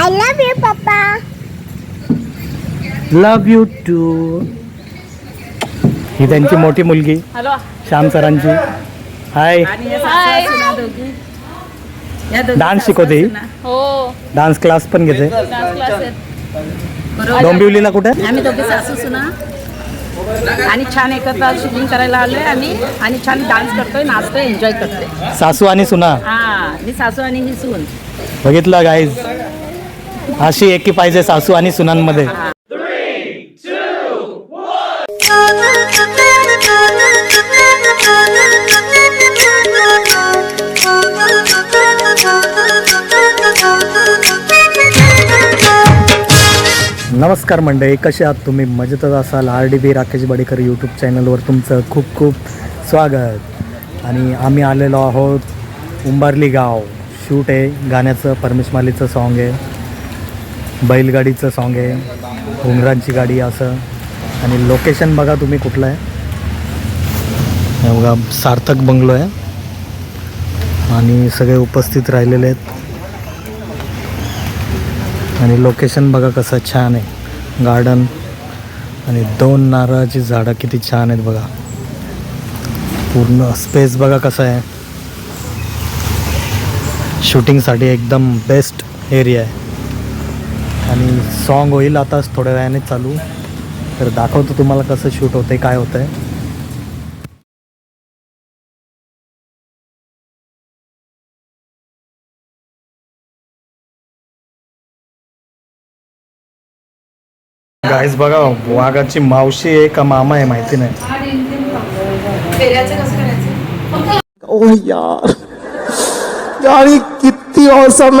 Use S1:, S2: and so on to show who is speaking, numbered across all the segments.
S1: I love you papa
S2: love you too ही त्यांची मोठी मुलगी
S3: हॅलो.
S2: श्याम सरांची. हाय डान्स शिकवते ही?
S3: हो.
S2: डान्स क्लास पण घेते.
S3: डान्स क्लास आहेत. बरोबर.
S2: डोंबिवलीला कुठे?
S3: आम्ही दोघी सासू सुना. आणि छान एकत्र शूटिंग करायला आलोय आम्ही. आणि छान डान्स करतोय नाचतोय एन्जॉय करतोय.
S2: सासू आणि सुना.
S3: हा मी सासू आणि ही सून.
S2: बघितलं गाईज अशी एकी पाहिजे सासू आणि सुनांमध्ये. नमस्कार मंडळी कसे आहात तुम्ही? मजेतच असाल. R D B Rakesh Badekar YouTube चॅनलवर तुमचं खूप खूप स्वागत. आणि आम्ही आलेलो आहोत उंबारली गाव. शूट आहे गाण्याचं परमेश मालीचं सॉन्ग आहे. बैलगाडीचं सॉन्ग आहे. घुंगरांची गाडी असं. आणि लोकेशन बघा तुम्ही कुठलं आहे. हे बघा सार्थक बंगलो आहे. आणि सगळे उपस्थित राहिलेले आहेत. आणि लोकेशन बघा कसं छान आहे. गार्डन आणि दोन नारळाची झाडं किती छान आहेत बघा. पूर्ण स्पेस बघा कसं आहे. शूटिंगसाठी एकदम बेस्ट एरिया आहे. आणि सॉन्ग होईल आताच थोड्या वेळाने चालू. तर दाखवतो तुम्हाला कसं शूट होतंय काय होतंय. गाईज बघा वाघाची मावशी आहे का मामा आहे माहिती नाही. ओ यार यार ये किती औसम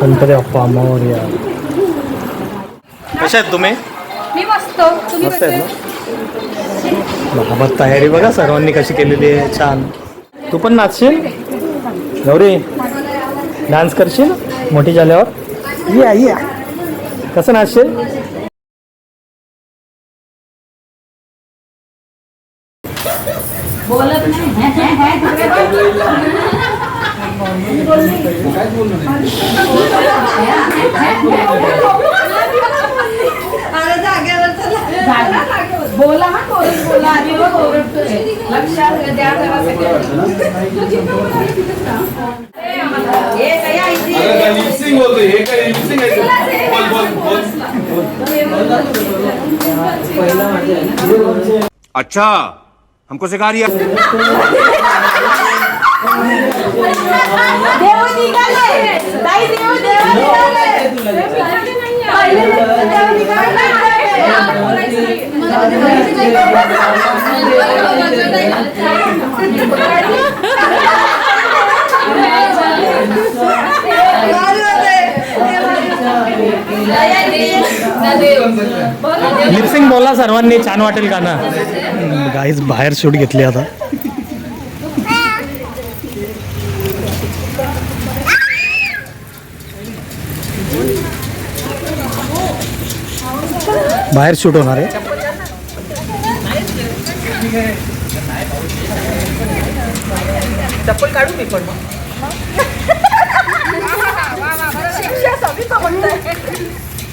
S2: गणपती अप्पा मोर्या कशा आहेत तुम्ही?
S4: मी मस्त. तुम्ही
S2: मस्त आहेत ना? बाबा तयारी बघा सर्वांनी कशी केलेली आहे छान. तू पण नाचशील? गौरी डान्स करशील? मोठी झाल्यावर? या या कसं नाचशील
S4: बोलत
S3: बोला हा कोरड बोला. आधी बघ ओरडतोय. लक्षात द्या जरा हे काही
S5: लिपसिंग बोलतोय हे। काय लिपसिंग आहे बोल बोल बोल अच्छा हमको सिखा रही है
S2: लिपसिंग बोला सर्वांनी छान वाटेल का ना गाईज बाहेर शूट घेतली आता. बाहेर शूट होणार आहे.
S3: चप्पल काढू मी पण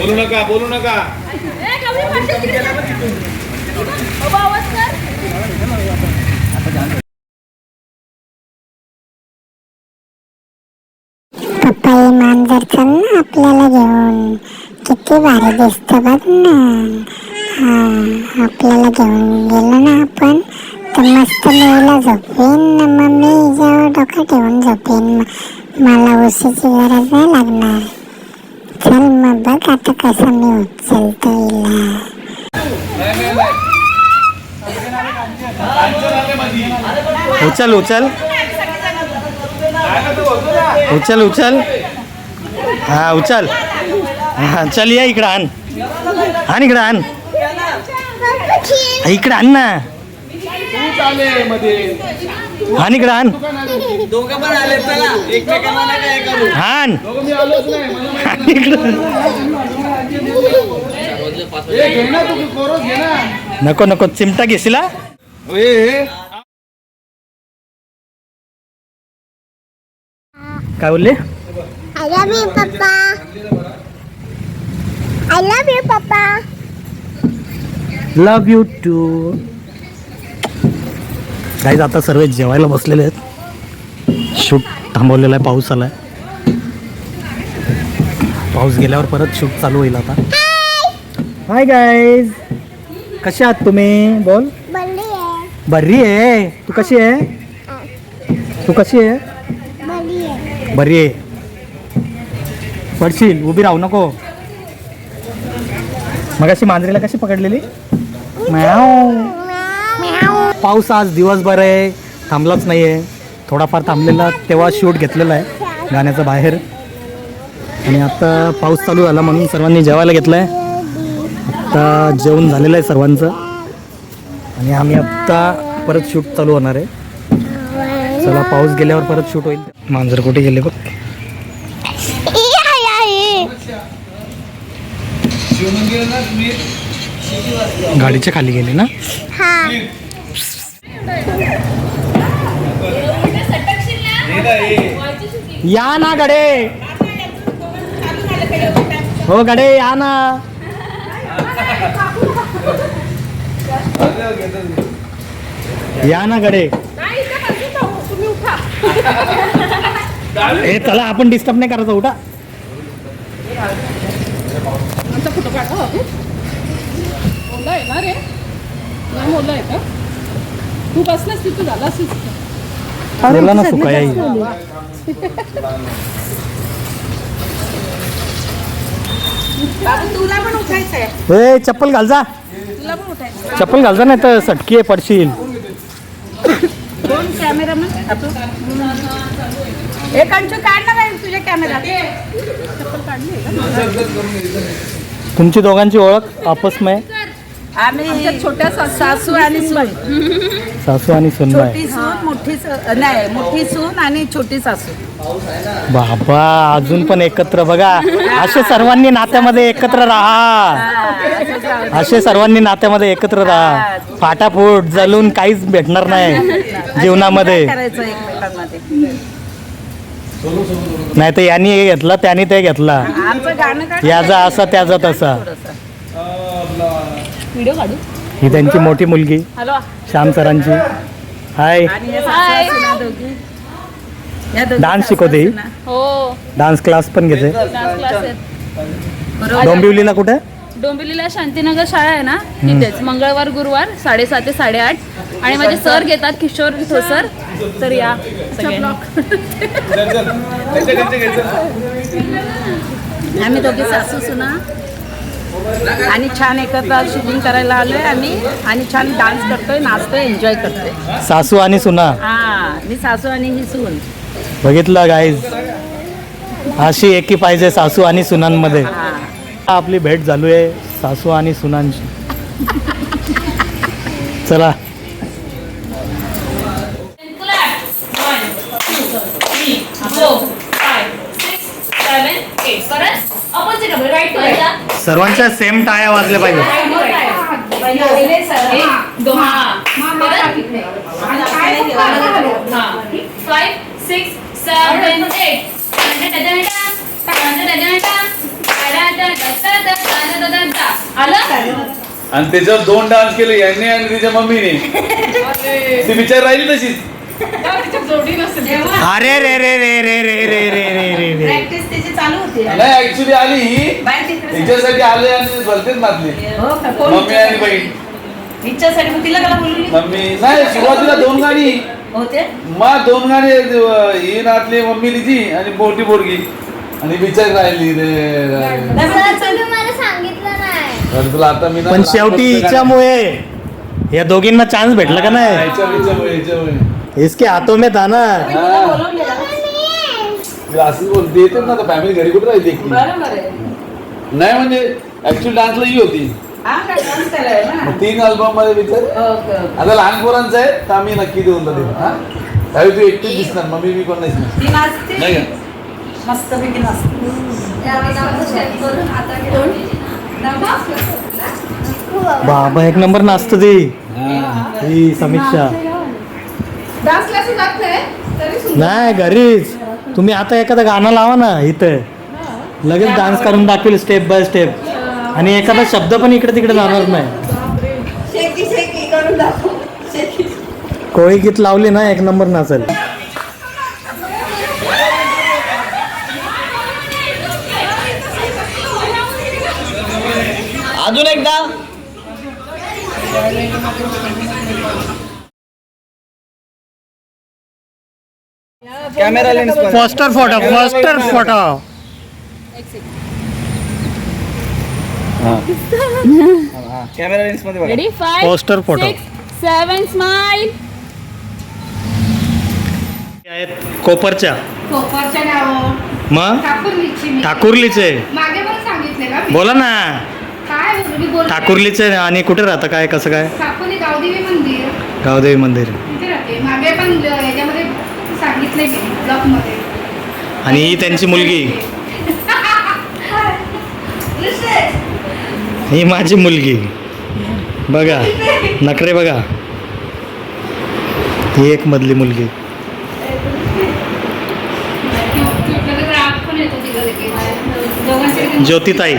S5: बोलू नका बोलू नका.
S1: पप्पा हे मांजर चल ना आपल्याला घेऊन. किती भारी दिसतं बघ ना. हा आपल्याला घेऊन गेलो ना आपण. तर मस्त मेला झोपेन ना मम्मी. हिच्यावर डोकं ठेवून झोपेन. म- मला उशीची गरज नाही लागणार. चल मग बघ आता कसं मी उचलतो हिला.
S2: उचल उचल. उचल उचल. हा उचल. हा चल या इकडं आण. आण इकडं आण. हा, इकडं आण ना.
S5: मध्ये.
S2: आण इकडं आण.
S6: दोघं पण आले चला. एकमेकांना नका हे करू.
S2: आण.
S5: दोघं मी आलोच नाही मला माहीत
S2: आण इकडं
S5: नाही. ए, घे ना तू कोरस घे ना
S2: नको नको चिमटा घेशीला
S5: ए
S2: काय बोलले?
S1: I love you, Papa. I love you, Papa.
S2: Love you too guys आता सर्व जेवायला बसलेले आहेत. शूट थांबवलेला आहे पाऊस आलाय. पाऊस गेल्यावर परत शूट चालू होईल आता. हाय गाईज कसे आहात तुम्ही? बोल.
S1: आहे.
S2: बरी आहे? तू कशी आहे? तू कशी आहे?
S1: आहे.
S2: बरी आहे. पडशील उभी राहू नको. मग अशी मांजरीला कशी पकडलेली? म्याव पाऊस आज दिवसभर आहे थांबलाच नाही आहे थोडाफार थांबलेला तेव्हा शूट घेतलेला आहे गाण्याचा बाहेर. आणि आता पाऊस चालू झाला म्हणून सर्वांनी जेवायला घेतलं आहे आत्ता जेवण झालेलं आहे सर्वांचं. आणि आम्ही आत्ता परत शूट चालू होणार आहे. चला पाऊस गेल्यावर परत शूट होईल. मांजर कुठे गेले बघ. गाडीच्या खाली गेले ना?
S1: हा.
S2: या ना गडे. हो गडे या ना. या ना गडे. ए चला आपण डिस्टर्ब नाही करायचं उठा.
S3: फोटो काढा येणार आहे. नाही ओला आहे का तू बसलास तिथं झाला असेल
S2: बोला ना सुका येईल
S3: बाबू तुला पण उठायचं आहे.
S2: ए चप्पल घाल जा.
S3: तुला पण उठायचं
S2: चप्पल घाल जा नाही तर सटकी आहे पडशील.
S3: दोन कॅमेरामन आपलं. एक अंशू काढ ना बाई तुझ्या कॅमेरा चप्पल काढली आहे का?
S2: तुमची दोघांची ओळख आपस में
S3: आम्ही छोट्या सासू आणि सून.
S2: सासू आणि सुनबाई
S3: छोटी सून मोठी सून नाही मोठी सून आणि छोटी सासू.
S2: बाबा अजून पण एकत्र बघा. असे सर्वांनी नात्यामध्ये एकत्र राहा. असे सर्वांनी नात्यामध्ये एकत्र राहा. फाटाफूट जलून काहीच भेटणार नाही जीवनामध्ये.
S3: करायचं एकमेकांमध्ये?
S2: नाही तर यांनी हे घेतलं त्यांनी ते घेतला.
S3: आमचं गाणं काढ
S2: याचा असा त्याचा तसा.
S3: व्हिडिओ काढू?
S2: ही त्यांची मोठी मुलगी
S3: हॅलो.
S2: श्याम सरांची. हाय डान्स शिकवते ही?
S4: हो.
S2: डान्स क्लास पण घेते.
S4: डान्स क्लास आहेत.
S3: बरोबर.
S2: डोंबिवलीला कुठे?
S4: डोंबिवलीला शांतीनगर शाळा आहे ना? तिथेच. मंगळवार गुरुवार साडेसात ते साडेआठ. आणि माझे सर घेतात किशोर ठोसर तर या
S3: आम्ही दोघी सासू सुना. आणि छान एकत्र शूटिंग करायला आलोय आम्ही. आणि छान डान्स करतोय नाचतोय एन्जॉय करतोय.
S2: सासू आणि सुना.
S3: हा मी सासू आणि ही सून.
S2: बघितलं गाईज अशी एकी पाहिजे सासू आणि सुनांमध्ये.
S3: हा.
S2: आपली भेट चालू आहे सासू आणि सुनांची. चला. सर्वांच्या सेम टाळ्या वाजल्या पाहिजे.
S4: फाईव्ह सिक्स सेवन एट आलं
S5: आणि त्याच्यावर दोन डान्स केले यांनी आणि तिच्या मम्मीने. ती बिचार राहिली तशीच.
S2: अरे रे रे रे रे रे रे रे रे रे रे
S3: प्रॅक्टिस त्याची चालू होती
S5: नाही ऍक्च्युली आली ही
S3: बाहेर तिकडे
S5: हिच्यासाठी आले आणि भलतेच
S3: हो का कोण
S5: मम्मी आणि बहीण
S3: इच्छासाठी मग तिला कला बोलली
S5: मम्मी नाही सुरुवातीला दोन गाणी
S3: होते
S5: मग दोन गाणी ही नाचली मम्मी तिची आणि मोठी पोरगी आणि बिचारी राहिली रे
S1: मला सांगितलं नाही
S5: तुला आता मी
S2: पण शेवटी हिच्यामुळे या दोघींना चान्स भेटला का नाही
S5: ह्याच्या- ह्याच्यामुळे ह्याच्यामुळे
S2: इसके हातों में था ना।
S5: हा. असंच बोलते येते ना आता फॅमिली घरी कुठे राहिली एकटी?
S3: बरोबर आहे
S5: नाही म्हणजे ऍक्च्युअली डान्सला ही होती।
S3: हा का डान्स करायला ना।
S5: मग तीन अल्बम मध्ये विचार
S3: ओके ओके।
S5: आता लहान पोरांचं आहे तर आम्ही नक्की देऊन देऊ हा? त्यावेळी तू एकटीच दिसणार मम्मी मी कोण नाही दिसणार
S3: ती नाचते
S5: नाही का
S3: मस्त नाचते
S2: बाबा एक नंबर नाचतो ती ही। समीक्षा।
S3: डान्स नाही
S2: घरीच. तुम्ही आता एखादं गाणं लावा ना इथं. लगेच डान्स करून दाखवेल स्टेप बाय स्टेप. आणि एखादा शब्द पण इकडे तिकडे जाणार नाही.
S3: शेकी शेकी करून दाखव. शेकी.
S2: कोळी गीत लावली ना एक नंबर नाचेल.
S6: अजून एकदा. Camera lens
S2: foster photo foster photo.
S6: Camera
S4: लेन्समध्ये
S2: foster photo
S4: seven smile
S2: आहेत कोपरच्या.
S7: कोपरच्या नाव.
S2: मग
S7: ठाकुर्लीचे
S2: बोला ना. ठाकुर्लीचे आणि कुठे राहतं? काय कसं काय?
S7: गावदेवी मंदिर.
S2: गावदेवी मंदिर.
S7: मागे पण
S2: आणि ही त्यांची मुलगी. ही माझी मुलगी. बघा नखरे बघा. ही एक मधली मुलगी. ज्योतिताई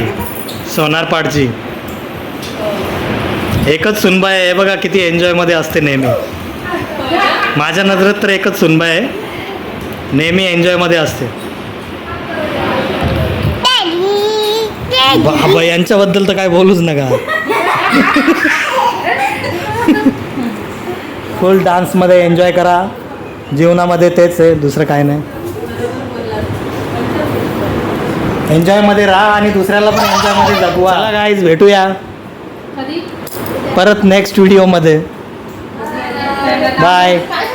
S2: सोनारपाडची एकच सुनबाई आहे बघा किती एन्जॉयमध्ये असते नेहमी. माझ्या नजरेत तर एकच सुनबाई आहे. नेहमी एन्जॉयमध्ये असते. बाबा यांच्याबद्दल तर काय बोलूच नका. फुल डान्समध्ये एन्जॉय करा. जीवनामध्ये तेच आहे दुसरं काय नाही. एन्जॉयमध्ये राहा आणि दुसऱ्याला पण एन्जॉयमध्ये जगवा. चला गाईज भेटूया. परत नेक्स्ट व्हिडिओमध्ये Bye.